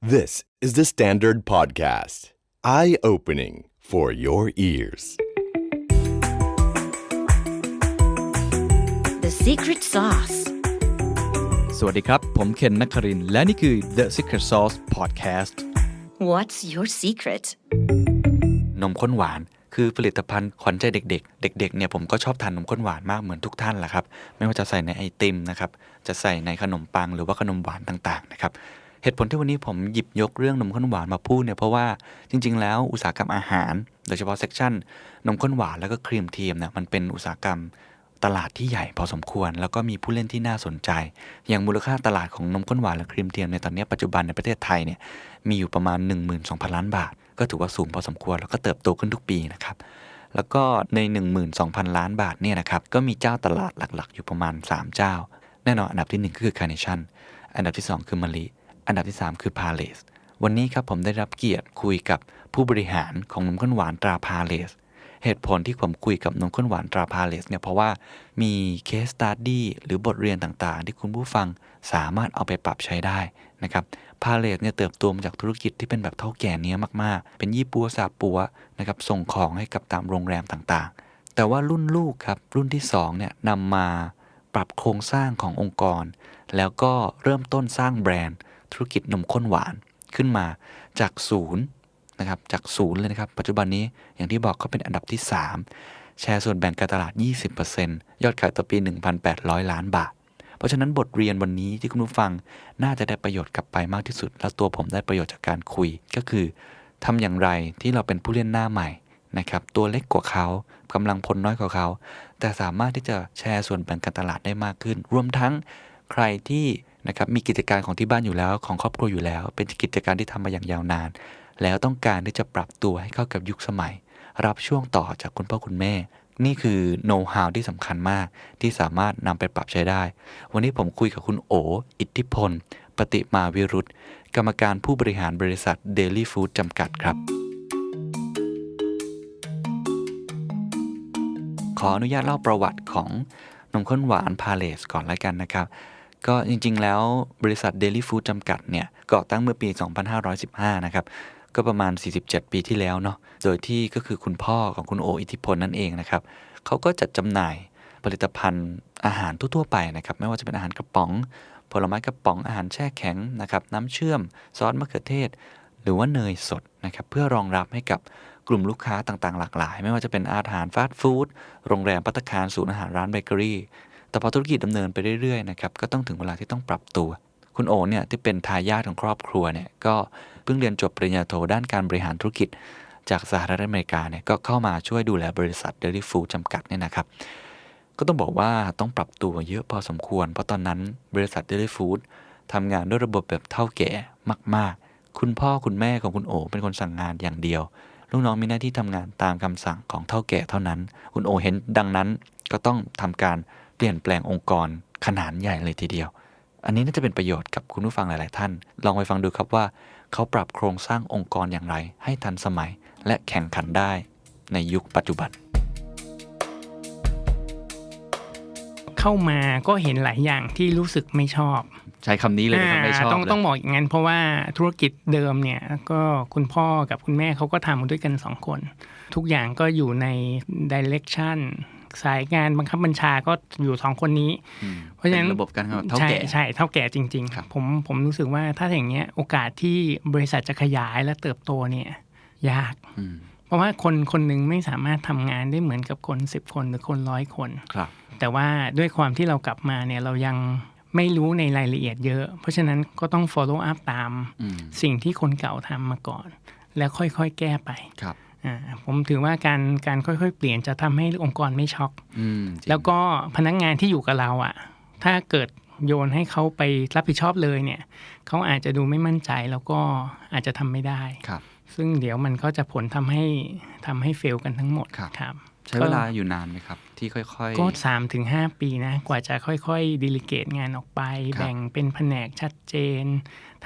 This is the Standard Podcast. Eye opening for your ears. The secret sauce. สวัสดีครับ ผมเคนนักครินทร์และนี่คือ The Secret Sauce Podcast What's your secret? นมข้นหวาน คือผลิตภัณฑ์ขวัญใจเด็ก ๆ เด็ก ๆ เนี่ยผมก็ชอบทานนมข้นหวานมากเหมือนทุกท่านแหละครับ ไม่ว่าจะใส่ในไอติมนะครับ จะใส่ในขนมปังหรือว่าขนมหวานต่างๆนะครับเห ตุผลที่วันนี้ผมหยิบยกเรื่องนมข้นหวานมาพูดเนี่ยเพราะว่าจริง ๆ แล้วอุตสาหกรรมอาหาร โดยเฉพาะเซกชันนมข้นหวานแล้วก็ครีมเทียมเนี่ยมันเป็นอุตสาหกรรมตลาดที่ใหญ่พอสมควร แล้วก็มีผู้เล่นที่น่าสนใจ อย่างมูลค่าตลาดของนมข้นหวานและครีมเทียมในตอนนี้ปัจจุบันในประเทศไทยเนี่ยมีอยู่ประมาณ 12,000 ล้านบาท ก็ถือว่าสูงพอสมควรแล้วก็เติบโตขึ้นทุกปีนะครับแล้วก็ใน 12,000 ล้านบาทเนี่ยนะครับก็มีเจ้าตลาดหลักๆ อยู่ประมาณ 3 เจ้า แน่นอนอันดับที่ 1 ก็คือ Carnation อันดับที่ 2 คือมะลิ อันดับที่ 3 คือ Palace วันนี้ครับผมได้รับเกียรติคุยกับผู้บริหารของนมข้นหวานตรา Palace เหตุผลที่ผมคุยกับนมข้นหวานตราพาเลสเนี่ยเพราะว่ามีเคสตัดดี้หรือบทเรียนต่างๆ ที่คุณผู้ฟังสามารถเอาไปปรับใช้ได้นะครับพาเลสเนี่ยเติบโตมาจากธุรกิจที่เป็นแบบเท่าแก่เนี้ยมากๆ เป็นยี่ปัวซาปัวนะครับส่งของให้กับตามโรงแรมต่างๆ แต่ว่ารุ่นลูกครับรุ่นที่2เนี่ยนำมาปรับโครงสร้างขององค์กร แล้วก็เริ่มต้นสร้างแบรนด์ ธุรกิจนมข้นหวานขึ้นมาจากศูนย์นะครับจากศูนย์เลยนะครับปัจจุบันนี้อย่างที่บอกเขาเป็นอันดับที่ 3 แชร์ส่วนแบ่งการตลาด 20%ยอดขายต่อปี 1,800 ล้านบาท เพราะฉะนั้นบทเรียนวันนี้ที่คุณผู้ฟังน่าจะได้ประโยชน์กลับไปมากที่สุด และตัวผมได้ประโยชน์จากการคุยก็คือทำอย่างไรที่เราเป็นผู้เล่นหน้าใหม่นะครับตัวเล็กกว่าเขากำลังพลน้อยกว่าเขา แต่สามารถที่จะแชร์ส่วนแบ่งการตลาดได้มากขึ้น รวมทั้งใครที่ นะครับมีกิจการของที่บ้านอยู่แล้วของครอบครัวอยู่แล้ว เป็นกิจการที่ทำมาอย่างยาวนาน แล้วต้องการที่จะปรับตัวให้เข้ากับยุคสมัย รับช่วงต่อจากคุณพ่อคุณแม่ นี่คือโน้ตฮาวที่สำคัญมาก ที่สามารถนำไปปรับใช้ได้ วันนี้ผมคุยกับคุณโอ อิทธิพล ปฏิมาวิรุธกรรมการผู้บริหารบริษัท Daily Food จำกัดครับ ขออนุญาตเล่าประวัติของนมข้นหวานพาเลสก่อนแล้วกันนะครับ ก็จริงๆ แล้วบริษัท Daily Food จำกัดเนี่ยก่อตั้งเมื่อปี 2515 นะครับ ก็ประมาณ 47 ปีที่แล้วเนาะโดยที่ก็คือคุณพ่อของคุณโออิทธิพลนั่นเองนะครับเขาก็จัดจำหน่ายผลิตภัณฑ์อาหารทั่วๆไปนะครับ ไม่ว่าจะเป็นอาหารกระป๋อง ผลไม้กระป๋องอาหารแช่แข็งนะครับน้ำเชื่อม ซอสมะเขือเทศ หรือว่าเนยสดนะครับเพื่อรองรับให้กับกลุ่มลูกค้าต่างๆ หลากหลาย ไม่ว่าจะเป็นอาหารฟาสต์ฟู้ดโรงแรมปัตตาคารศูนย์อาหารร้านเบเกอรี่ แต่พอธุรกิจดำเนินไปเรื่อยๆนะครับก็ต้องถึงเวลาที่ต้องปรับตัว คุณโอเนี่ยที่เป็นทายาทของครอบครัวเนี่ยก็เพิ่งเรียนจบปริญญาโทด้านการบริหารธุรกิจ จากสหรัฐอเมริกาเนี่ยก็เข้ามาช่วยดูแลบริษัท Dairy Food จำกัดเนี่ยนะครับก็ต้องบอกว่าต้องปรับตัวเยอะพอสมควร เพราะตอนนั้นบริษัท Dairy Food ทำงานด้วยระบบแบบเท่าแก่มาก ๆ คุณพ่อคุณแม่ของคุณโอ เป็นคนสั่งงานอย่างเดียว ลูกน้องมีหน้าที่ทำงานตามคำสั่งของเท่าแก่เท่านั้น คุณโอเห็นดังนั้นก็ต้องทำการ เปลี่ยนแปลงองค์กรขนาดใหญ่เลยทีเดียว อันนี้น่าจะเป็นประโยชน์กับคุณผู้ฟังหลาย ๆ ท่าน ลองไปฟังดูครับว่า เขาปรับโครงสร้างองค์กรอย่างไร ให้ทันสมัยและแข่งขันได้ในยุคปัจจุบัน เข้ามาก็เห็นหลายอย่างที่รู้สึกไม่ชอบใช้คำนี้เลยนะครับไม่ชอบต้องเลยต้องบอกอย่างนั้นเพราะว่าธุรกิจเดิมเนี่ยก็คุณพ่อกับคุณแม่เขาก็ทำด้วยกันสองคน ทุกอย่างก็อยู่ในดิเรกชัน สายงานบังคับบัญชาก็อยู่สองคนนี้อืมเพราะฉะนั้นป็ระบบการทำเท่าใช่แก่ใช่เท่าแก่จริงครับๆผมผมรู้สึกว่าถ้าอย่างเงี้ยโอกาสที่บริษัทจะขยายและเติบโตเนี่ยยากอืมเพราะว่าคนคนหนึ่งไม่สามารถทำงานได้เหมือนกับคนสิบคนหรือคนร้อยคนครับ แต่ว่าด้วยความที่เรากลับมาเนี่ยเรายังไม่รู้ในรายละเอียดเยอะ เพราะฉะนั้นก็ต้อง follow up ตามอืมสิ่งที่คนเก่าทำมาก่อน แล้วค่อยๆ แก้ไปครับอ่า ผมถือว่าการการค่อยๆ เปลี่ยนจะทำให้องค์กรไม่ช็อกอืมจริงแล้วก็พนักงานที่อยู่กับเราอะ ถ้าเกิดโยนให้เขาไปรับผิดชอบเลยเนี่ยเขาอาจจะดูไม่มั่นใจแล้วก็อาจจะทำไม่ได้ครับ ซึ่งเดี๋ยวมันก็จะผลทำให้ทำให้เฟลกันทั้งหมดครับครับใช้เวลาอยู่นานไหมครับ ที่ค่อยๆ ก็สามถึงห้าปีนะ กว่าจะค่อยๆดิลิเกตงานออกไปครับแบ่งเป็นแผนกชัดเจน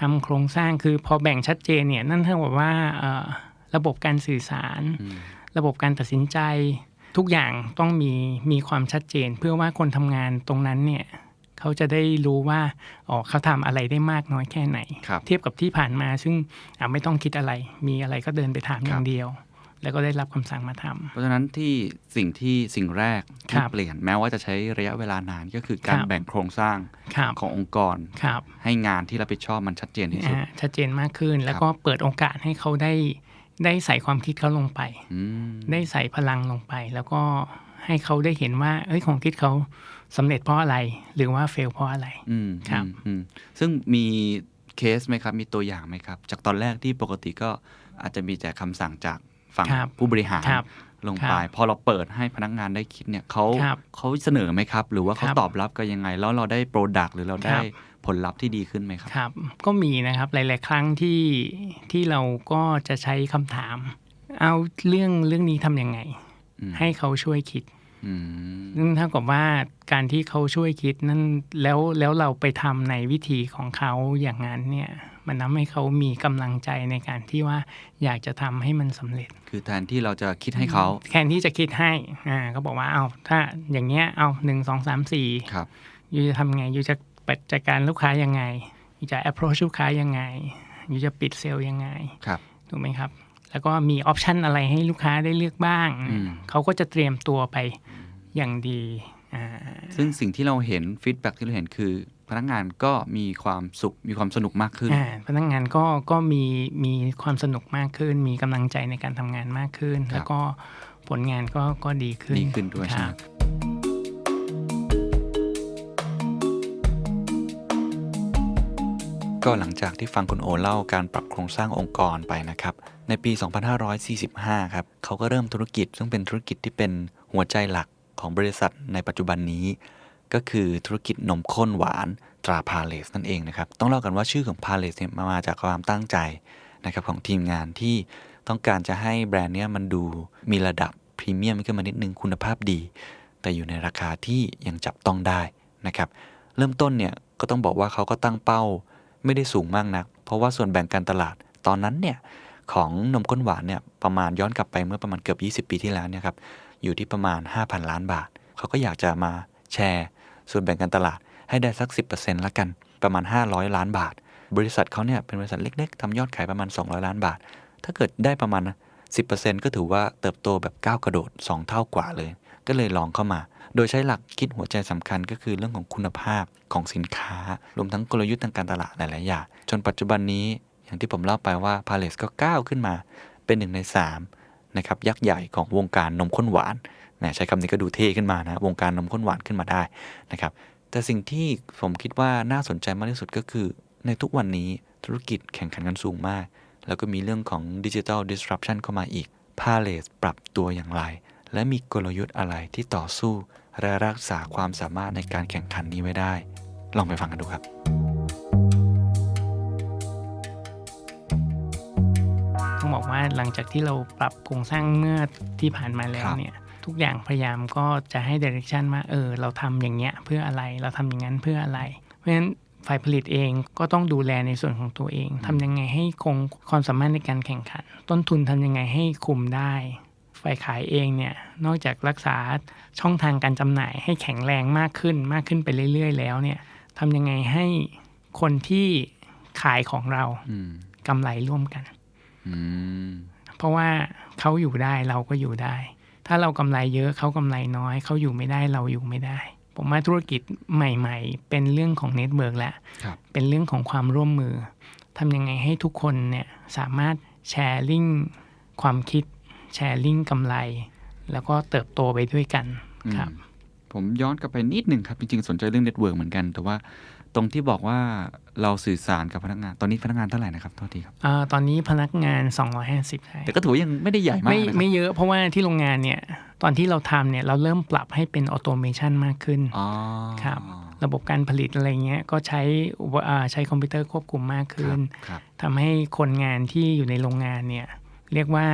ทำโครงสร้างคือพอแบ่งชัดเจนเนี่ยนั่นเท่ากับว่าเอ่อ ระบบการสื่อสารอืมระบบการตัดสินใจ ทุกอย่างต้องมีมีความชัดเจน เพื่อว่าคนทำงานตรงนั้นเนี่ยเขาจะได้รู้ว่าอ๋อเขาทำอะไรได้มากน้อยแค่ไหนครับเทียบกับที่ผ่านมาซึ่งอะไม่ต้องคิดอะไร มีอะไรก็เดินไปถามอย่างเดียวแล้วก็ได้รับคำสั่งมาทำเพราะฉะนั้นที่สิ่งที่สิ่งแรกคที่รับเปลี่ยนแม้ว่าจะใช้ระยะเวลานานก็คือการครับแบ่งโครงสร้างครับขององค์กรครับให้งานที่รับผิดชอบมันชัดเจนที่สุดอ่าชัดเจนมากขึ้น แล้วก็เปิดโอกาสให้เขาได้ ได้ใส่ความคิดเขาลงไปอืมได้ใส่พลังลงไป แล้วก็ให้เขาได้เห็นว่า เอ้ยความคิดเขาสำเร็จเพราะอะไร หรือว่าเฟลเพราะอะไรอืมครับอืมอืมซึ่งมีเคสไหมครับ มีตัวอย่างไหมครับ จากตอนแรกที่ปกติก็อาจจะมีแต่คำสั่งจากฝั่งครับผู้บริหารครับลงไปครับพอเราเปิดให้พนักงานได้คิดเนี่ยเขาครับเขาเสนอไหมครับ หรือว่าเขาครับตอบรับกันยังไง แล้วเราได้โปรดักต์หรือเราได้ครับ ผลลัพธ์ที่ดีขึ้นไหมครับครับ ก็มีนะครับหลาย ๆ ครั้งที่ที่เราก็จะใช้คำถาม เอาเรื่องเรื่องนี้ทำยังไงอืมให้เขาช่วยคิดอืมซึ่งเท่ากับว่าการที่เขาช่วยคิดนั่นแล้วแล้วเราไปทำในวิธีของเขาอย่างนั้นเนี่ยมันทำให้เขามีกำลังใจในการที่ว่าอยากจะทำให้มันสำเร็จ คือแทนที่เราจะคิดให้เขาแทนที่จะคิดให้อ่าก็บอกว่าเอาถ้าอย่างเงี้ยเอาหนึ่งสองสามสี่ครับยูจะทำไงยูจะ จัดการลูกค้ายังไงยูจะ approach ลูกค้ายังไงยูจะปิดเซลล์ยังไงครับถูกไหมครับ แล้วก็มีออปชันอะไรให้ลูกค้าได้เลือกบ้างอืมเขาก็จะเตรียมตัวไปอย่างดีอ่าซึ่งสิ่งที่เราเห็นฟีดแบ็ที่เราเห็นคือ พนักงานก็มีความสุขมีความสนุกมากขึ้นอ่าพนักงานก็ก็มีมีความสนุกมากขึ้น มีกำลังใจในการทำงานมากขึ้นครับแล้วก็ผลงานก็ก็ดีขึ้นดีขึ้นด้วยคใช่ ก็หลังจากที่ฟังคุณโอเล่าการปรับโครงสร้างองค์กรไปนะครับ ในปี 2545 ครับเขาก็เริ่มธุรกิจ ซึ่งเป็นธุรกิจที่เป็นหัวใจหลักของบริษัทในปัจจุบันนี้ ก็คือธุรกิจนมข้นหวานตราพาเลสนั่นเองนะครับ ต้องเล่ากันว่าชื่อของพาเลสเนี่ยมาจากความตั้งใจนะครับของทีมงานที่ต้องการจะให้แบรนด์เนี้ยมันดูมีระดับพรีเมียมขึ้นมานิดนึงคุณภาพดี แต่อยู่ในราคาที่ยังจับต้องได้นะครับ เริ่มต้นเนี่ยก็ต้องบอกว่าเขาก็ตั้งเป้า ไม่ได้สูงมากนัก เพราะว่าส่วนแบ่งการตลาดตอนนั้นเนี่ยของนมข้นหวานเนี่ยประมาณย้อนกลับไปเมื่อประมาณเกือบ 20 ปีที่แล้วเนี่ยครับอยู่ที่ประมาณ 5,000 ล้านบาท เขาก็อยากจะมาแชร์ส่วนแบ่งการตลาดให้ได้สัก 10%ละกันประมาณ 500 ล้านบาท บริษัทเขาเนี่ยเป็นบริษัทเล็ก ๆทำยอดขายประมาณ 200 ล้านบาท ถ้าเกิดได้ประมาณ 10%ก็ถือว่าเติบโตแบบก้าวกระโดด 2 เท่ากว่าเลย ก็เลยลองเข้ามา โดยใช้หลักคิดหัวใจสำคัญก็คือเรื่องของคุณภาพของสินค้า รวมทั้งกลยุทธ์ทางการตลาดหลายๆอย่างจนปัจจุบันนี้อย่างที่ผมเล่าไปว่าพาเลสก็ก้าวขึ้นมาเป็นหนึ่งใน3นะครับยักษ์ใหญ่ของวงการนมข้นหวานนะใช้คำนี้ก็ดูเท่ขึ้นมานะวงการนมข้นหวานขึ้นมาได้นะครับแต่สิ่งที่ผมคิดว่าน่าสนใจมากที่สุดก็คือ ในทุกวันนี้ธุรกิจแข่งขันกันสูงมาก แล้วก็มีเรื่องของดิจิ t a ล disruption เข้ามาอีกพาเลสปรับตัวอย่างไร และมีกลยุทธ์อะไรที่ต่อสู้ และรักษาความสามารถในการแข่งขันนี้ไว้ได้ ลองไปฟังกันดูครับต้องบอกว่าหลังจากที่เราปรับโครงสร้างเมื่อที่ผ่านมาแล้วครับเนี่ยทุกอย่างพยายามก็จะให้ direction ว่าเออเราทำอย่างเงี้ยเพื่ออะไรเราทำอย่างนั้นเพื่ออะไร เพราะฉะนั้นฝ่ายผลิตเองก็ต้องดูแลในส่วนของตัวเองทำยังไงให้คงความสามารถในการแข่งขัน ต้นทุนทำยังไงให้คุมได้ ฝ่ายขายเองเนี่ยนอกจากรักษาช่องทางการจำหน่ายให้แข็งแรงมากขึ้นมากขึ้นไปเรื่อย ๆ แล้วเนี่ยทำยังไงให้คนที่ขายของเราอืมกำไรร่วมกันอืมเพราะว่าเขาอยู่ได้เราก็อยู่ได้ ถ้าเรากำไรเยอะเขากำไรน้อย เขาอยู่ไม่ได้เราอยู่ไม่ได้ ผมว่าธุรกิจใหม่ ๆ เป็นเรื่องของเน็ตเวิร์กแล้วครับเป็นเรื่องของความร่วมมือทำยังไงให้ทุกคนเนี่ยสามารถแชร์ลิงความคิด แชร์ลิงกำไร แล้วก็เติบโตไปด้วยกันครับอืมผมย้อนกลับไปนิดหนึ่งครับ จริงๆ สนใจเรื่องเน็ตเวิร์กเหมือนกัน แต่ว่าตรงที่บอกว่าเราสื่อสารกับพนักงาน ตอนนี้พนักงานเท่าไหร่นะครับโทษทีครับเออตอนนี้พนักงาน 250ใช่แต่ก็ถือว่ายังไม่ได้ใหญ่มากไม่นะครับไม่เยอะเพราะว่าที่โรงงานเนี่ย ตอนที่เราทำเนี่ยเราเริ่มปรับให้เป็นออโตเมชันมากขึ้นอ๋อครับระบบการผลิตอะไรเงี้ยก็ใช้อุปอ่าใช้คอมพิวเตอร์ควบคุมมากคขึ้รันบครับทำให้คนงานที่อยู่ในโรงงานเนี่ย เรียกว่า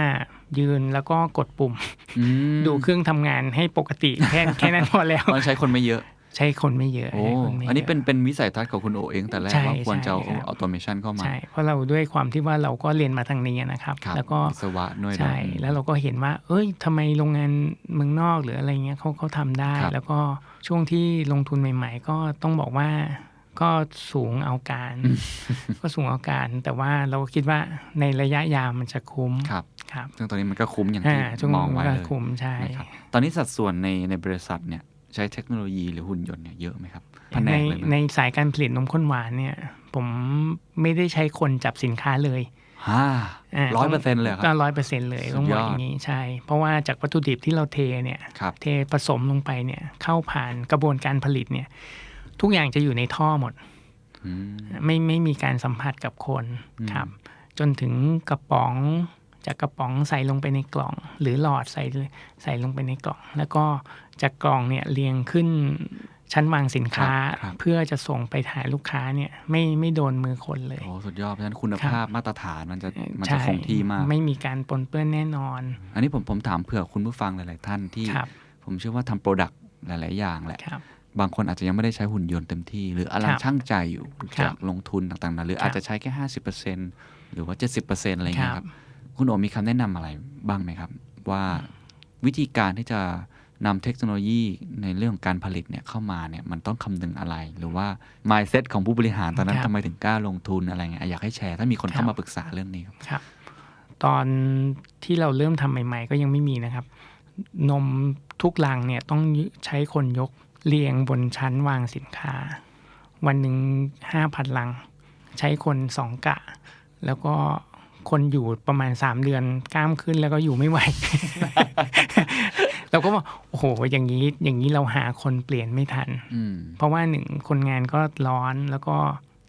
ยืนแล้วก็กดปุ่มอืมดูเครื่องทำงานให้ปกติแค่แค่นั้นพอแล้วมันใช้คนไม่เยอะ ใช้คนไม่เยอะโอ้ใช้คนไม่ยะอันนี้เป็นเป็นวิสัยทัศน์ของคุณโอเองแต่แรกใช่ว่าควรจะเอาใช่ครับออโตเมชันเข้ามาใช่เพราะเราด้วยความที่ว่าเราก็เรียนมาทางนี้นะครับครับแล้วก็วิศวะด้วยนะใช่แล้วเราก็เห็นว่า เอ้ยทำไมโรงงานเมืองนอกหรืออะไรเงี้ยเขาเขาทำได้ครับแล้วก็ช่วงที่ลงทุนใหม่ ๆ ก็ต้องบอกว่า ก็สูงเอาการ ก็สูงเอาการ แต่ว่าเราก็คิดว่าในระยะยาวมันจะคุ้มครับครับซึ่งตอนนี้มันก็คุ้มอย่างอ่าที่ช่วงมองไว้ก็เลยคุ้มใช่นะครับตอนนี้สัดส่วนในในบริษัทเนี่ยใช้เทคโนโลยีหรือหุ่นยนต์เนี่ยเยอะไหมครับแผนในกเลยไหมในสายการผลิตนมข้นหวานเนี่ย ผมไม่ได้ใช้คนจับสินค้าเลยฮ่าาร้อยเปอร์เซ็นต์เลยเหรอคก็รับร้อยเปอร์เซ็นต์เลยสุดต้องบยออดกอย่างนี้ใช่ เพราะว่าจากวัตถุดิบที่เราเทเนี่ยครับเทผสมลงไปเนี่ยเข้าผ่านกระบวนการผลิตเนี่ย ทุกอย่างจะอยู่ในท่อหมดอืมไม่ไม่มีการสัมผัสกับคนอืมครับ จนถึงกระป๋องจากกระป๋องใส่ลงไปในกล่อง หรือหลอดใส่ใส่ลงไปในกล่อง แล้วก็จากกล่องเนี่ยเรียงขึ้นชั้นวางสินค้าครับเพื่อจะส่งไปถ่ายลูกค้าเนี่ยไม่ไม่โดนมือคนเลยโอ้สุดยอดเพราะฉะนั้นคุณภาพมาตรฐานมันจะมันจะใช่คงที่มาก ไม่มีการปนเปื้อนแน่นอน อันนี้ผมผมถามเผื่อคุณผู้ฟังหลาย ๆ ท่านที่ครับผมเชื่อว่าทำโปรดักต์หลาย ๆ อย่างแหละครั บบางคนอาจจะยังไม่ได้ใช้หุ่นยนต์เต็มที่ หรืออลังครับช่างใจอยู่ครับจากลงทุนต่างๆนะหรือครับอาจจะใช้แค่50%หรือว่า70%อะไรอย่างเงี้ยคครัรับบคุณโอมีคำแนะนำอะไรบ้างไหมครับ ว่าวิธีการที่จะนำเทคโนโลยีในเรื่องของการผลิตเนี่ยเข้ามาเนี่ยมันต้องคำนึงอะไร หรือว่า mindset ของผู้บริหารตอนนั้นครับทำไมถึงกล้าลงทุนอะไรเงี้ยอยากให้แชร์ ถ้ามีคนครัเข้าบมาปรึกษาเรื่องนี้ครับครับตอนที่เราเริ่มทำใหม่ ๆ ก็ยังไม่มีนะครับ นมทุกลังเนี่ยต้องใช้คนยก เรียงบนชั้นวางสินค้า วันหนึ่งห้าพันลัง ใช้คนสองกะ แล้วก็คนอยู่ประมาณสามเดือนกล้ามขึ้นแล้วก็อยู่ไม่ไหว เราก็บอกโอ้โห อย่างนี้อย่างนี้เราหาคนเปลี่ยนไม่ทันอืมเพราะว่าหนึ่งคนงานก็ร้อนแล้วก็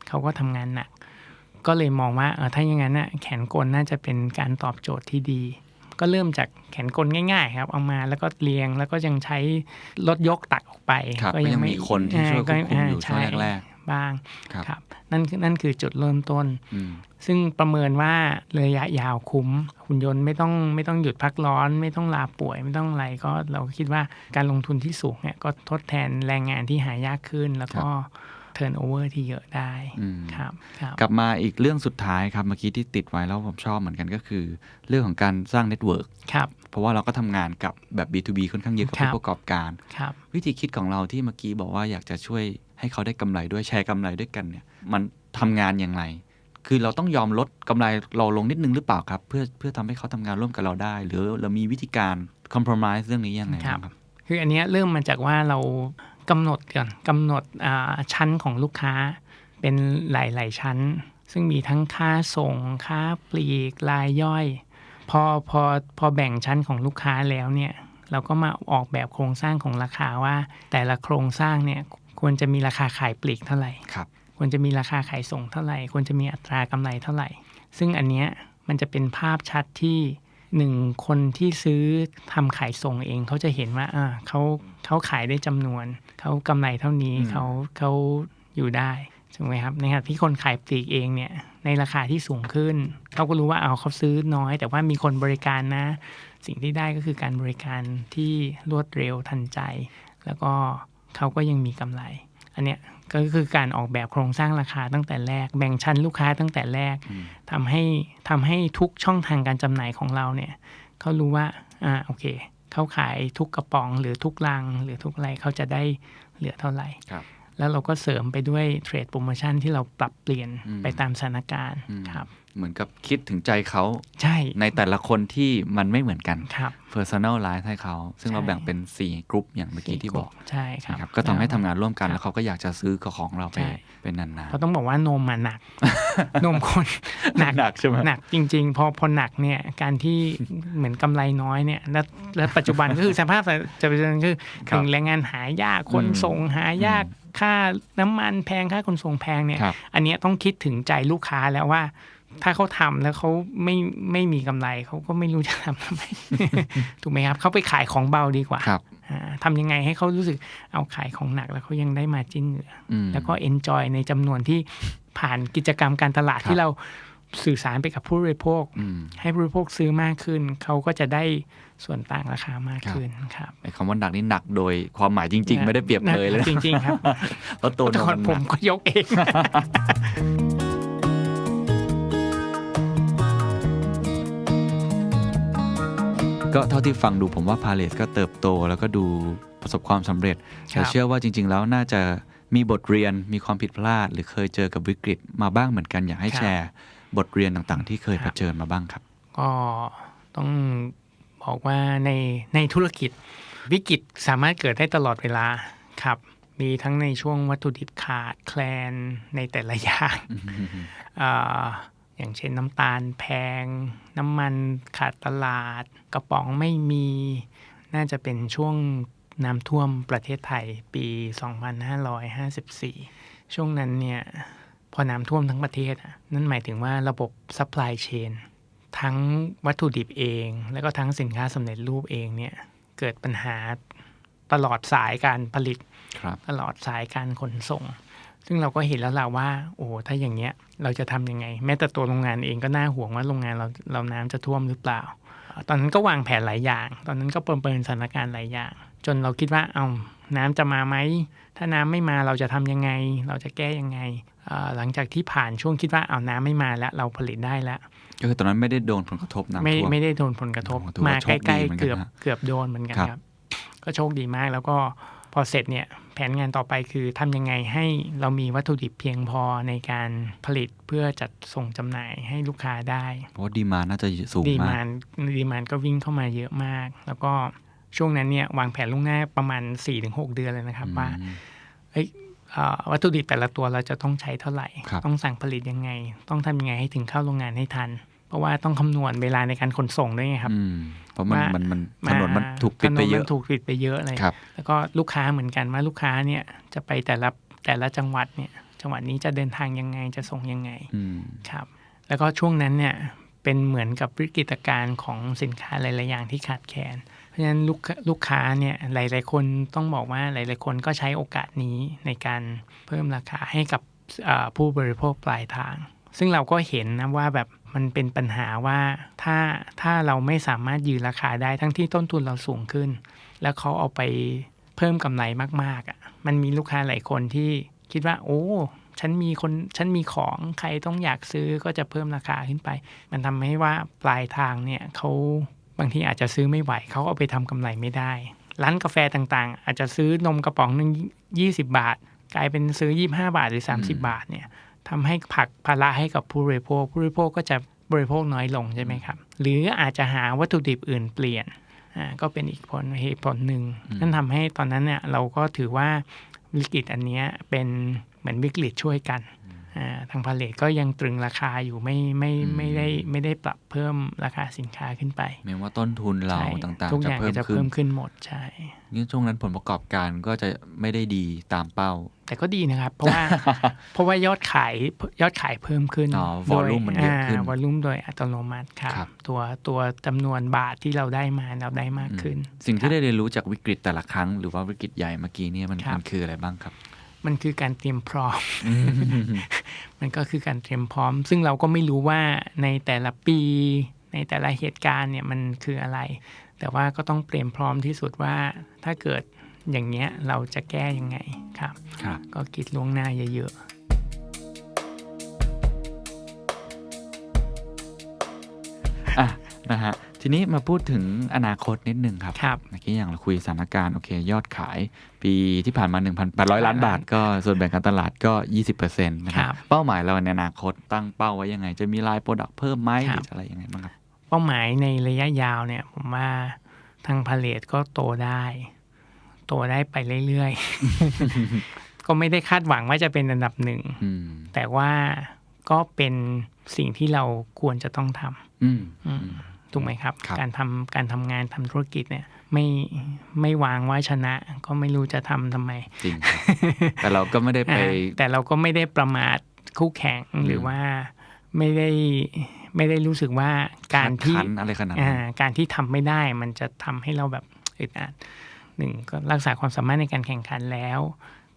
เขาก็ทำงานหนัก ก็เลยมองว่าเออถ้าอย่างนั้นน่ะแขนกลน่าจะเป็นการตอบโจทย์ที่ดี ก็เริ่มจากแขนกลง่ายๆ ครับ เอามาแล้วก็เรียงแล้วก็ยังใช้รถยกตักออกไปครับก็ยังมีคนที่ช่วยควบคุมอยู่ช่วงแรกๆบ้างครับครับนั่นคือนั่นคือจุดเริ่มต้นอืมซึ่งประเมินว่าระยะยาวคุ้มหุ่นยนต์ไม่ต้องไม่ต้องหยุดพักร้อน ไม่ต้องลาป่วยไม่ต้องอะไรก็เราคิดว่าการลงทุนที่สูงเนี่ยก็ทดแทนแรงงานที่หายากขึ้นแล้วก็เทิร์นโอเวอร์ที่เยอะได้อืมครับครับกลับมาอีกเรื่องสุดท้ายครับเมื่อกี้ที่ติดไว้แล้วผมชอบเหมือนกันก็คือ เรื่องของการสร้างเน็ตเวิร์กครับเพราะว่าเราก็ทำงานกับแบบ B2B ค่อนข้างเยอะกับครับผู้ประกอบการครับวิธีคิดของเราที่เมื่อกี้บอกว่าอยากจะช่วยให้เขาได้กำไรด้วยแชร์กำไรด้วยกันเนี่ยมันทำงานอย่างไร คือเราต้องยอมลดกำไรเราลงนิดนึงหรือเปล่าครับ เพื่อเพื่อทำให้เขาทำงานร่วมกับเราได้ หรือเรามีวิธีการคอม p r o m i s e เรื่องนี้ยังไงครับบ้างครับคืออันเนี้ยเริ่มมาจากว่าเรา กำหนดก่อนกำหนดอ่าชั้นของลูกค้าเป็นหลาย ๆ ชั้น ซึ่งมีทั้งค่าส่ง ค่าปลีกรายย่อย พอพอพอแบ่งชั้นของลูกค้าแล้วเนี่ยเราก็มาออกแบบโครงสร้างของราคาว่า แต่ละโครงสร้างเนี่ยควรจะมีราคาขายปลีกเท่าไหร่ครับควรจะมีราคาขายส่งเท่าไหร่ ควรจะมีอัตรากำไรเท่าไหร่ ซึ่งอันเนี้ยมันจะเป็นภาพชัดที่ หนึ่งคนที่ซื้อทำขายส่งเองเขาจะเห็นว่าอ่าเขาเขาขายได้จำนวน เขากำไรเท่านี้อืมเขาเขาอยู่ได้ถูกไหมครับในขณะที่คนขายปลีกเองเนี่ยในราคาที่สูงขึ้น เขาก็รู้ว่าเอาเขาซื้อน้อย แต่ว่ามีคนบริการนะ สิ่งที่ได้ก็คือการบริการที่รวดเร็วทันใจ แล้วก็เขาก็ยังมีกำไร อันเนี้ย ก็คือการออกแบบโครงสร้างราคาตั้งแต่แรก แบ่งชั้นลูกค้าตั้งแต่แรกอืมทำให้ทำให้ทุกช่องทางการจำหน่ายของเราเนี่ยเขารู้ว่าอ่าโอเคเขาขายทุกกระป๋องหรือทุกลัง หรือทุกอะไรเขาจะได้เหลือเท่าไหร่ครับแล้วเราก็เสริมไปด้วยเทรดโปรโมชั่นที่เราปรับเปลี่ยนอืมไปตามสถานการณ์อืมครับ เหมือนกับคิดถึงใจเขาใช่ในแต่ละคนที่มันไม่เหมือนกันครับ personalize ให้เขา ซึ่งเราใช่แบ่งเป็น 4 กลุ่มอย่างเมื่อกี้ที่บอกใช่ครับนะครับก็ทำให้ทำงานร่วมกันครับแล้วเขาก็อยากจะซื้อของเราไปใช่เป็นนานเพราะต้องบอกว่านมมันหนัก นมคนหนักหนักใช่ไหมหนักจริง ๆ พอพอหนักเนี่ยการที่เหมือนกำไรน้อยเนี่ยแล้วแล้วปัจจุบันก็คือสภาพจะเป็นคือครับถึงแรงงานหายากคนอืมส่งหายากค่าน้ำมันแพงค่าขนส่งแพงเนี่ยครับอันเนี้ยต้องคิดถึงใจลูกค้าแล้วว่า ถ้าเขาทำแล้วเขาไม่ไม่มีกำไรเขาก็ไม่รู้จะทำทำไมถูกไหมครับเขาไปขายของเบาดีกว่าครับอ่าทำยังไงให้เขารู้สึกเอาขายของหนักแล้วเขายังได้มาจิ้นเหลืออืมแล้วก็เอนจอยในจำนวนที่ผ่านกิจกรรมการตลาดครับที่เราสื่อสารไปกับผู้บริโภคอืมให้ผู้บริโภคซื้อมากขึ้น เขาก็จะได้ส่วนต่างราคามากครับขึ้นครับไอ้คำว่าหนักนี่หนักโดยความหมายจริง ๆ ไม่ได้เปรียบเลยเลยจริง ๆ ครับเพราะตัวแต่นมก่อนมันผหมนักก็ยกเอง ก็เท่าที่ฟังดูผมว่าพาเลสก็เติบโต แล้วก็ดูประสบความสำเร็จครัแต่บเชื่อว่าจริง ๆ แล้วน่าจะมีบทเรียนมีความผิดพลาด หรือเคยเจอกับวิกฤตมาบ้างเหมือนกันอยากให้แชร์ บทเรียนต่างๆ ที่เคยเผชิญมาบ้างครับ ก็ต้องบอกว่าในในธุรกิจวิกฤตสามารถเกิดได้ตลอดเวลาครับ มีทั้งในช่วงวัตถุดิบขาดแคลนในแต่ละอย่าง อ่าอย่างเช่นน้ำตาลแพง น้ำมันขาดตลาด กระป๋องไม่มี น่าจะเป็นช่วงน้ำท่วมประเทศไทยปี 2554 ช่วงนั้นเนี่ยพอน้ำท่วมทั้งประเทศอะนั่นหมายถึงว่าระบบ supply chain ทั้งวัตถุดิบเอง แล้วก็ทั้งสินค้าสำเร็จรูปเองเนี่ยเกิดปัญหาตลอดสายการผลิตครับตลอดสายการขนส่ง ซึ่งเราก็เห็นแล้วล่ะว่า โอ้ถ้าอย่างเงี้ยเราจะทำยังไง แม้แต่ตัวโรงงานเองก็น่าห่วงว่าโรงงานเราเราน้ำจะท่วมหรือเปล่า ตอนนั้นก็วางแผนหลายอย่าง ตอนนั้นก็ประเมินสถานการณ์หลายอย่าง จนเราคิดว่าเอาน้ำจะมาไหมถ้าน้ำไม่มาเราจะทำยังไง เราจะแก้ยังไงเอ่อหลังจากที่ผ่านช่วงคิดว่าเอาน้ำไม่มาแล้วเราผลิตได้แล้วก็คือตอนนั้นไม่ได้โดนผลกระทบน้ำไม่ท่วมไม่ได้โดนผลกระทบโอ้ถือว่ามาใกโชคดีล้เหมือนกันๆเกือบนะเกือบโดนเหมือนกันครับครับ ก็โชคดีมากแล้วก็พอเสร็จเนี่ยแผนงานต่อไปคือทำยังไงให้เรามีวัตถุดิบเพียงพอในการผลิตเพื่อจัดส่งจำหน่ายให้ลูกค้าได้ เพราะว่าดีมาน่าจะสูงดีมามากนดีมานก็วิ่งเข้ามาเยอะมาก แล้วก็ช่วงนั้นเนี่ยวางแผนล่วงหน้าประมาณ 4-6 เดือนเลยนะครับว่าอืมเอ้ยเอ่อวัตถุดิบแต่ละตัวเราจะต้องใช้เท่าไหร่ครับต้องสั่งผลิตยังไง ต้องทำยังไงให้ถึงเข้าโรงงานให้ทัน เพราะว่าต้องคำนวณเวลาในการขนส่งด้วยไงครับอืมเพราะมันว่ามันมันมาถนนมันถูกปิดไปเยถนนอะมันถูกปิดไปเยอะเลยครับแล้วก็ลูกค้าเหมือนกันว่าลูกค้าเนี่ยจะไปแต่ละแต่ละจังหวัดเนี่ย จังหวัดนี้จะเดินทางยังไงจะส่งยังไงอืมครับ แล้วก็ช่วงนั้นเนี่ยเป็นเหมือนกับวิกฤตการณ์ของสินค้าหลาย ๆ อย่างที่ขาดแคลนเพราะฉะนั้นลูกลูกค้าเนี่ยหลาย ๆ คนต้องบอกว่าหลาย ๆ คนก็ใช้โอกาสนี้ในการเพิ่มราคาให้กับเอ่อผู้บริโภคปลายทาง ซึ่งเราก็เห็นนะว่าแบบ มันเป็นปัญหาว่าถ้าถ้าเราไม่สามารถยืนราคาได้ทั้งที่ต้นทุนเราสูงขึ้น แล้วเขาเอาไปเพิ่มกำไรมากๆอะ่ะมันมีลูกค้าหลายคนที่คิดว่า โอ้ฉันมีคนฉันมีของใครต้องอยากซื้อก็จะเพิ่มราคาขึ้นไป มันทำให้ว่าปลายทางเนี่ยเขาบางทีอาจจะซื้อไม่ไหวเขาเอาไปทำกำไรไม่ได้ ร้านกาแฟต่างๆ อาจจะซื้อนมกระป๋องหนึ่ง20 บาท กลายเป็นซื้อ 25 บาทหรือ 30 บาทเนี่ย ทำให้ผลักภาระให้กับผู้บริโภค ผู้บริโภคก็จะบริโภคน้อยลงใช่ไหมครับ หรืออาจจะหาวัตถุดิบอื่นเปลี่ยนอ่าก็เป็นอีกผลเหตุผลหนึ่งนั่นทำให้ตอนนั้นเนี่ยเราก็ถือว่าวิกฤตอันเนี้ยเป็นเหมือนวิกฤตช่วยกันอ่า ทางพาเลทก็ยังตรึงราคาอยู่ไม่ไม่ไม่ได้ไม่ได้ปรับเพิ่มราคาสินค้าขึ้นไปแม้ว่าต้นทุนเราใช่ต่างทุกๆอจะย่างเพิ่มจะขึ้นเพิ่มขึ้นหมดใช่นี่ช่วงนั้นผลประกอบการก็จะไม่ได้ดีตามเป้า แต่ก็ดีนะครับ เพราะว่าเพราะว่ายอดขายยอดขายเพิ่มขึ้นอ๋อโดย volume มันเยอะขึ้นวอลลุ่มโดยอัตโนมัติครับครับตัวตัวจำนวนบาทที่เราได้มาเราได้มากขึ้น สิ่งครัที่บได้เรียนรู้จากวิกฤตแต่ละครั้ง หรือว่าวิกฤตใหญ่เมื่อกี้เนี่ยมันครับมันคืออะไรบ้างครับ มันคือการเตรียมพร้อม มันก็คือการเตรียมพร้อม ซึ่งเราก็ไม่รู้ว่าในแต่ละปี ในแต่ละเหตุการณ์เนี่ยมันคืออะไร แต่ว่าก็ต้องเตรียมพร้อมที่สุดว่าถ้าเกิดอย่างเงี้ยเราจะแก้ยังไงครับครับก็คิดล่วงหน้าเยอะอะนะฮะ ทีนี้มาพูดถึงอนาคตนิดนึงครับครับเมื่อกี้อย่างเราคุยสถานการณ์โอเค ยอดขาย ปีที่ผ่านมา 1,800 ล้านบาท ก็ส่วนแบ่งการตลาดก็ 20%นะคครัรับบเป้าหมายเราในอนาคตตั้งเป้าไว้ยังไง จะมีลายโปรดักต์เพิ่มไหมหครับรือจะอะไรยังไงบ้างครับๆเป้าหมายในระยะยาวเนี่ยผมว่าทางพาเลทก็โตได้ โตได้ไปเรื่อยๆ ก็ไม่ได้คาดหวังว่าจะเป็นอันดับหนึ่งอืมแต่ว่าก็เป็นสิ่งที่เราควรจะต้องทำอืมอืม ถูกไหมครับครับการทำการทำงานทำธุรกิจเนี่ยไม่ไม่วางว่าชนะ ก็ไม่รู้จะทำทำไม จริงครับแต่เราก็ไม่ได้ไปอ่าแต่เราก็ไม่ได้ประมาทคู่แข่งหรือว่าไม่ได้ไม่ได้รู้สึกว่าการที่ขันอะไรขนาดอ่านั้นการที่ทำไม่ได้มันจะทำให้เราแบบอึดอัดหนึ่งก็รักษาความสามารถในการแข่งขันแล้ว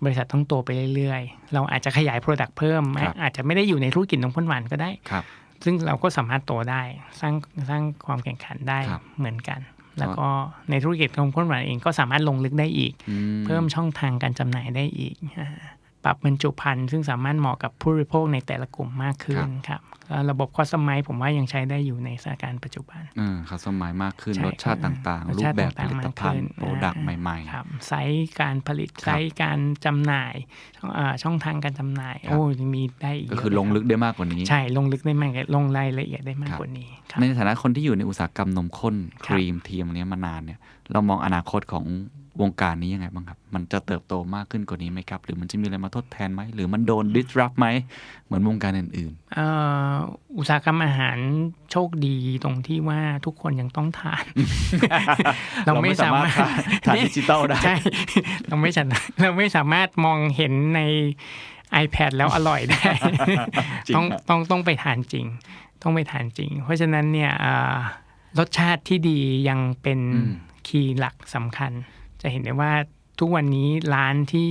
บริษัทต้องโตไปเรื่อยๆ เราอาจจะขยาย Product เพิ่มครับอาจจะไม่ได้อยู่ในธุรกิจนมข้นหวานก็ได้ครับ ซึ่งเราก็สามารถโตได้สร้างสร้างความแข่งขันได้ครับเหมือนกัน แล้วก็ในธุรกิจของคนหวานเองก็สามารถลงลึกได้อีกอืเพิ่มช่องทางการจำหน่ายได้อีกอ่า ปรับบรรจุภัณฑ์ซึ่งสามารถเหมาะกับผู้บริโภคในแต่ละกลุ่มมากขึ้นครับแล้วระบบคอสตอมไมผมว่ายังใช้ได้อยู่ในสถานการณ์ปัจจุบันเออเขาสมัยมากขึ้นใช่รสชาติต่างรสๆรูชาปติแบบผต่างลิๆตมากภัณขึ้นฑ์โปรดักต์ใหม่ครับไซส์การผลิตครับไซส์การจำหน่ายช่องเอ่อช่องทางการจำหน่ายครับโอ้ยมีได้อีกๆก็เยะคือลงลึกได้มากกว่านี้ ใช่ลงลึกได้มากลงรายละเอียดได้มากครับกว่านี้ครับในฐานะคนที่อยู่ในอุตสาหกรรมนมข้นคครับรีมเทียมเนี้ยมานานเนี่ยเรามองอนาคตของ วงการนี้ยังไงบ้างครับ มันจะเติบโตมากขึ้นกว่านี้ไหมครับ หรือมันจะมีอะไรมาทดแทนไหม หรือมันโดน disrupt ไหม เหมือนวงการอื่นเอ่ออุตสาหกรรมอาหารโชคดีตรงที่ว่าทุกคนยังต้องทาน เราไม่สามารถทานดิจิตอลได้ใช่เราไม่สามารถเราไม่สามารถมองเห็นใน iPad แล้วอร่อยได้จริงต้องครับต้องต้องไปทานจริง ต้องไปทานจริง เพราะฉะนั้นเนี่ยเอ่อรสชาติที่ดียังเป็นอืมคีย์หลักสำคัญ จะเห็นได้ว่าทุกวันนี้ร้านที่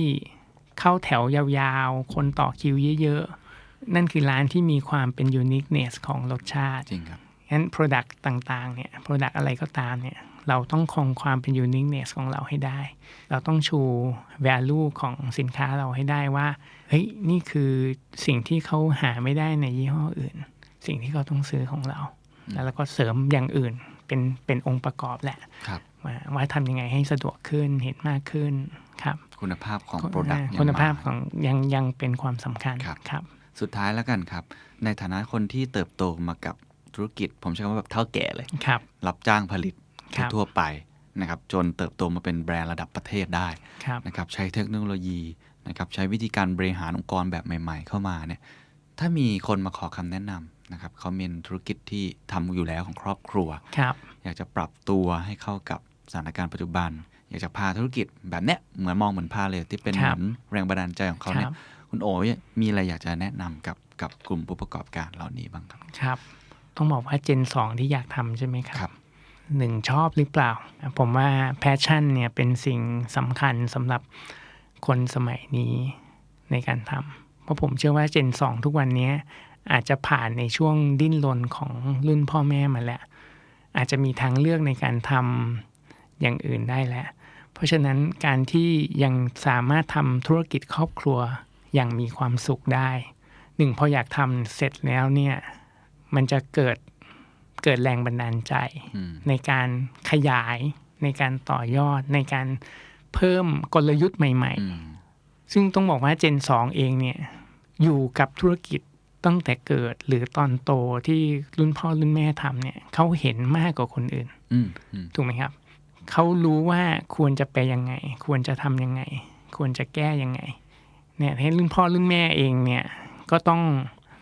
เข้าแถวยาวๆ คนต่อคิวเยอะๆ นั่นคือร้านที่มีความเป็น uniqueness ของรสชาติ จริงครับงั้น Product ต่างๆ เนี่ย Product อะไรก็ตามเนี่ย เราต้องคงความเป็น uniqueness ของเราให้ได้ เราต้องชู value ของสินค้าเราให้ได้ว่า เฮ้ย นี่คือสิ่งที่เขาหาไม่ได้ในยี่ห้ออื่น สิ่งที่เขาต้องซื้อของเรา แล้วเราก็เสริมอย่างอื่นเป็นเป็นองค์ประกอบแหละครับ ว่าว่าทำยังไงให้สะดวกขึ้นเห็นมากขึ้นครับ คุณภาพของ Product ยังคุณภาพมของยังยังเป็นความสำคัญครับครับ สุดท้ายแล้วกันครับ ในฐานะคนที่เติบโตมากับธุรกิจ ผมใช้คำว่าแบบเท่าแก่เลยครับ รับจ้างผลิตครับทั่วๆไปนะครับจนเติบโตมาเป็นแบรนด์ระดับประเทศได้ครับนะครับใช้เทคโนโลยีนะครับใช้วิธีการบริหารองค์กรแบบใหม่ ๆ เข้ามาเนี่ยถ้ามีคนมาขอคำแนะนำนะครับเขามีธุรกิจที่ทำอยู่แล้วของครอบครัวครับอยากจะปรับตัวให้เข้ากับ สถานการณ์ปัจจุบัน อยากจะพาธุรกิจแบบเนี้ยเหมือนมองเหมือนพาเลยที่เป็นคเหรัมืบอนแรงบันดาลใจของเขาเนี่ครัยบคุณโอ๋มีอะไรอยากจะแนะนำกับกับกลุ่มผู้ประกอบการเหล่านี้บ้างครับ ครับ ต้องบอกว่าเจนสองที่อยากทำใช่ไหมครับครับ หนึ่งชอบหรือเปล่า ผมว่าแพชชั่นเนี่ยเป็นสิ่งสำคัญสำหรับคนสมัยนี้ในการทำเพราะผมเชื่อว่าเจนสองทุกวันนี้อาจจะผ่านในช่วงดิ้นรนของรุ่นพ่อแม่มาแล้ว อาจจะมีทางเลือกในการทำ อย่างอื่นได้แล้ว เพราะฉะนั้นการที่ยังสามารถทำธุรกิจครอบครัวอย่างมีความสุขได้หนึ่งพออยากทำเสร็จแล้วเนี่ยมันจะเกิดเกิดแรงบันดาลใจอืมในการขยายในการต่อยอดในการเพิ่มกลยุทธ์ใหม่อืมๆซึ่งต้องบอกว่าเจน2เองเนี่ยอยู่กับธุรกิจตั้งแต่เกิดหรือตอนโตที่รุ่นพ่อรุ่นแม่ทำเนี่ยเขาเห็นมากกว่าคนอื่นอืมอืมถูกไหมครับ เขารู้ว่าควรจะไปยังไง ควรจะทำยังไง ควรจะแก้ยังไง เนี่ยให้รุ่นพ่อรุ่นแม่เองเนี่ยก็ต้อง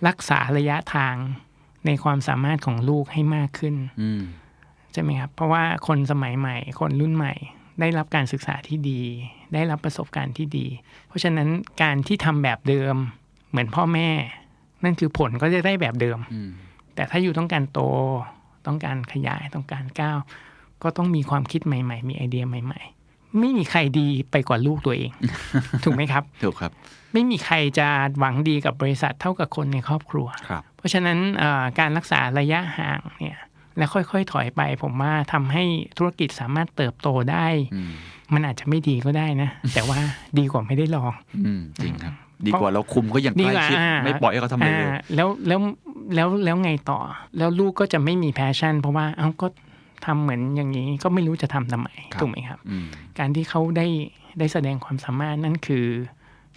รักษาระยะทางในความสามารถของลูกให้มากขึ้นอืมใช่ไหมครับ เพราะว่าคนสมัยใหม่ คนรุ่นใหม่ ได้รับการศึกษาที่ดี ได้รับประสบการณ์ที่ดี เพราะฉะนั้นการที่ทำแบบเดิม เหมือนพ่อแม่ นั่นคือผลก็จะได้แบบเดิมอืมแต่ถ้าอยู่ต้องการโต ต้องการขยายต้องการก้าว ก็ต้องมีความคิดใหม่ ๆ มีไอเดียใหม่ ๆ ไม่มีใครดีไปกว่าลูกตัวเอง ถูกไหมครับ ถูกครับ ไม่มีใครจะหวังดีกับบริษัทเท่ากับคนในครอบครัวครับเพราะฉะนั้นเอ่อการรักษาระยะห่างเนี่ยและค่อยๆ ถอยไป ผมว่าทำให้ธุรกิจสามารถเติบโตได้อืมมันอาจจะไม่ดีก็ได้นะ แต่ว่าดีกว่าไม่ได้ลองอืมจริงครับ ดีกว่าเราคุมเขาอย่างใกล้ชิดอ่าไม่ปล่อยให้เขาทำอะไรเลยอ่าแล้วแล้วแล้วแล้วไงต่อ แล้วลูกก็จะไม่มีแพชชั่น เพราะว่าเอ้าก็ ทำเหมือนอย่างนี้ก็ไม่รู้จะทำทำไมครับถูกไหมครับอืมการที่เขาได้ได้แสดงความสามารถนั่นคือ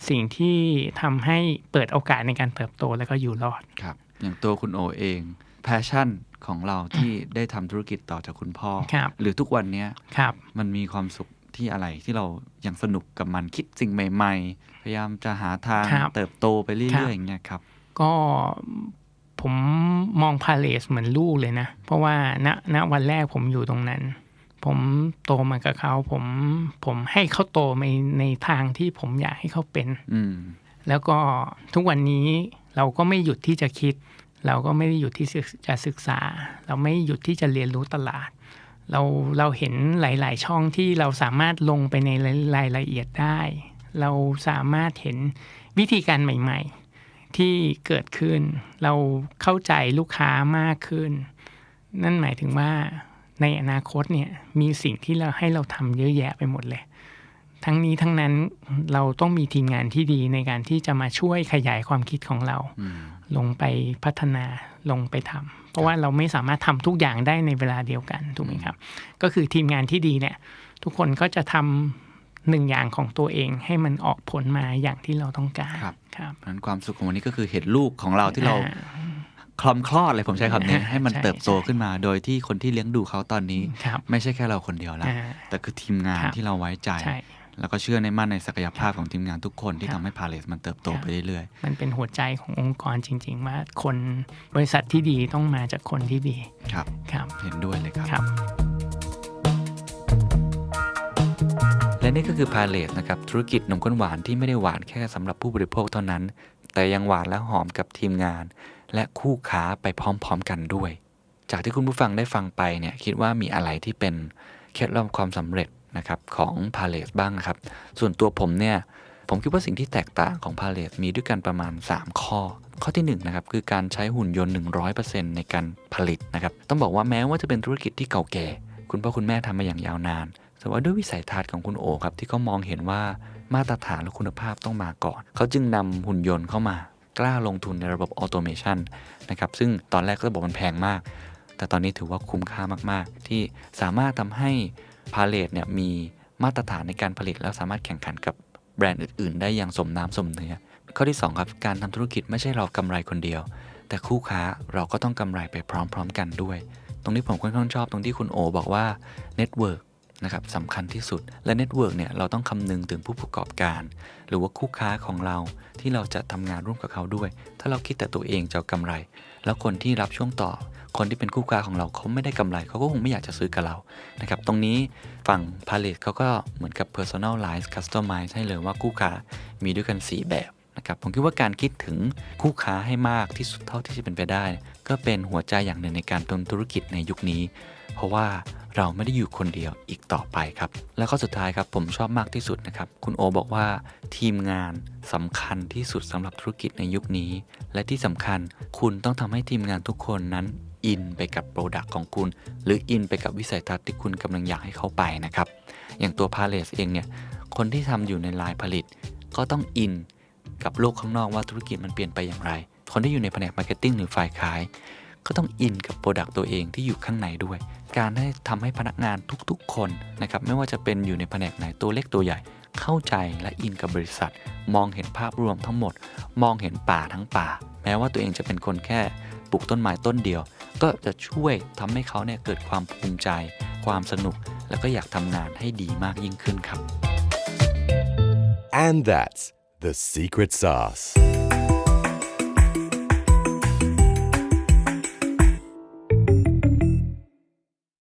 สิ่งที่ทำให้เปิดโอกาสในการเติบโตแล้วก็อยู่รอดครับ อย่างตัวคุณโอเองแพชชั่นของเราที่ได้ทำธุรกิจต่อจากคุณพ่อครับหรือทุกวันเนี้ยครับมันมีความสุขที่อะไรที่เรายังสนุกกับมันคิดสิ่งใหม่ ๆ พยายามจะหาทางครับเติบโตไปเรื่ครัอยๆบอย่างเงี้ยครับ ก็ ผมมองพาเลสเหมือนลูกเลยนะ เพราะว่าณณวันแรกผมอยู่ตรงนั้น ผมโตมากับเขาผมผมให้เขาโตในในทางที่ผมอยากให้เขาเป็นอืมแล้วก็ทุกวันนี้เราก็ไม่หยุดที่จะคิด เราก็ไม่ได้หยุดที่จะศึกษา เราไม่หยุดที่จะเรียนรู้ตลาด เราเราเห็นหลาย ๆ ช่องที่เราสามารถลงไปในรายละเอียดได้ เราสามารถเห็นวิธีการใหม่ ๆ ที่เกิดขึ้น เราเข้าใจลูกค้ามากขึ้น นั่นหมายถึงว่าในอนาคตเนี่ยมีสิ่งที่เราให้เราทำเยอะแยะไปหมดเลย ทั้งนี้ทั้งนั้นเราต้องมีทีมงานที่ดีในการที่จะมาช่วยขยายความคิดของเรา ลงไปพัฒนาลงไปทำเพราะว่าเราไม่สามารถทำทุกอย่างได้ในเวลาเดียวกันถูกไหมครับ ก็คือทีมงานที่ดีเนี่ย ทุกคนก็จะทำ หนึ่งอย่างของตัวเองให้มันออกผลมาอย่างที่เราต้องการครับครับเพราะฉะนั้นความสุขของวันนี้ก็คือเห็นลูกของเราที่เราอ่คลอมคลอดเลยผมใช้คำนี้อ่าให้มันใช่เติบโตใช่ขึ้นมา โดยที่คนที่เลี้ยงดูเขาตอนนี้ครับไม่ใช่แค่เราคนเดียวแล้วอ่าแต่คือทีมงานครับที่เราไว้ใจใช่แล้วก็เชื่อในมั่นในศักยภาพของทีมงานทุกคนที่ครัทำบให้พาเลสมันเติบโตครับไปเรื่อยมันเป็นหัวใจขององค์กรจริง ๆ ว่าคนบริษัทที่ดีต้องมาจากคนที่ดีๆครับ ครับ เห็นด้วยเลยครับ และนี่ก็คือพาเลสนะครับธุรกิจนมข้นหวานที่ไม่ได้หวานแค่สำหรับผู้บริโภคเท่านั้น แต่ยังหวานและหอมกับทีมงาน และคู่ค้าไปพร้อมๆกันด้วย จากที่คุณผู้ฟังได้ฟังไปเนี่ยคิดว่ามีอะไรที่เป็นเคล็ดลับความสำเร็จนะครับของพาเลสบ้างนะครับ ส่วนตัวผมเนี่ยผมคิดว่าสิ่งที่แตกต่างของพาเลสมีด้วยกันประมาณ 3 ข้อ ข้อที่1นงนะครับคือการใช้หุ่นยนต์ 100%ในการผลิตนะครับต้องบอกว่าแม้ว่าจะเป็นธุรกิจที่เก่าแก่ คุณพ่อคุณแม่ทำมาอย่างยาวนาน แต่ว่าด้วยวิสัยทัศน์ของคุณโอครับที่เขามองเห็นว่ามาตรฐานและคุณภาพต้องมาก่อน เขาจึงนำหุ่นยนต์เข้ามากล้าลงทุนในระบบออโตเมชันนะครับซึ่งตอนแรกก็บอกมันแพงมาก แต่ตอนนี้ถือว่าคุ้มค่ามากๆ ที่สามารถทำให้พาเลตเนี่ยมีมาตรฐานในการผลิต แล้วสามารถแข่งขันกับแบรนด์อื่น ๆ ได้อย่างสมน้ำสมเนื้อข้อที่ 2 ครับ การทำธุรกิจไม่ใช่เรากำไรคนเดียว แต่คู่ค้าเราก็ต้องกำไรไปพร้อม ๆ กันด้วย ตรงนี้ผมค่อนข้างชอบตรงที่คุณโอบอกว่าเน็ตเวิร์ก นะครับสำคัญที่สุด และเน็ตเวิร์กเนี่ยเราต้องคำนึงถึงผู้ประกอบการ หรือว่าคู่ค้าของเราที่เราจะทำงานร่วมกับเขาด้วย ถ้าเราคิดแต่ตัวเองจะกำไร แล้วคนที่รับช่วงต่อ คนที่เป็นคู่ค้าของเราเขาไม่ได้กำไรเขาก็คงไม่อยากจะซื้อกับเรานะครับตรงนี้ฝั่งพาเลตเขาก็เหมือนกับ personalize customize ให้เลยว่าคู่ค้ามีด้วยกัน 4 แบบนะครับผมคิดว่าการคิดถึงคู่ค้าให้มากที่สุดเท่าที่จะเป็นไปได้ ก็เป็นหัวใจอย่างหนึ่งในการทำธุรกิจในยุคนี้ เพราะว่า เราไม่ได้อยู่คนเดียวอีกต่อไปครับ แล้วก็สุดท้ายครับผมชอบมากที่สุดนะครับ คุณโอบอกว่าทีมงานสำคัญที่สุดสำหรับธุรกิจในยุคนี้ และที่สำคัญคุณต้องทำให้ทีมงานทุกคนนั้นอินไปกับโปรดักต์ของคุณ หรืออินไปกับวิสัยทัศน์ที่คุณกำลังอยากให้เขาไปนะครับ อย่างตัวพาเลสเองเนี่ยคนที่ทำอยู่ในลายผลิต ก็ต้องอินกับโลกข้างนอกว่าธุรกิจมันเปลี่ยนไปอย่างไร คนที่อยู่ในแผนกมาร์เก็ตติ้งหรือฝ่ายขาย ก็ต้องอินกับโปรดักต์ตัวเองที่อยู่ข้างในด้วย การได้ทำให้พนักงานทุกๆ คนนะครับไม่ว่าจะเป็นอยู่ในแผนกไหนตัวเล็กตัวใหญ่ เข้าใจและอินกับบริษัท มองเห็นภาพรวมทั้งหมด มองเห็นป่าทั้งป่า แม้ว่าตัวเองจะเป็นคนแค่ปลูกต้นไม้ต้นเดียว ก็จะช่วยทำให้เขาเนี่ยเกิดความภูมิใจ ความสนุก แล้วก็อยากทำงานให้ดีมากยิ่งขึ้นครับ And that's the secret sauce.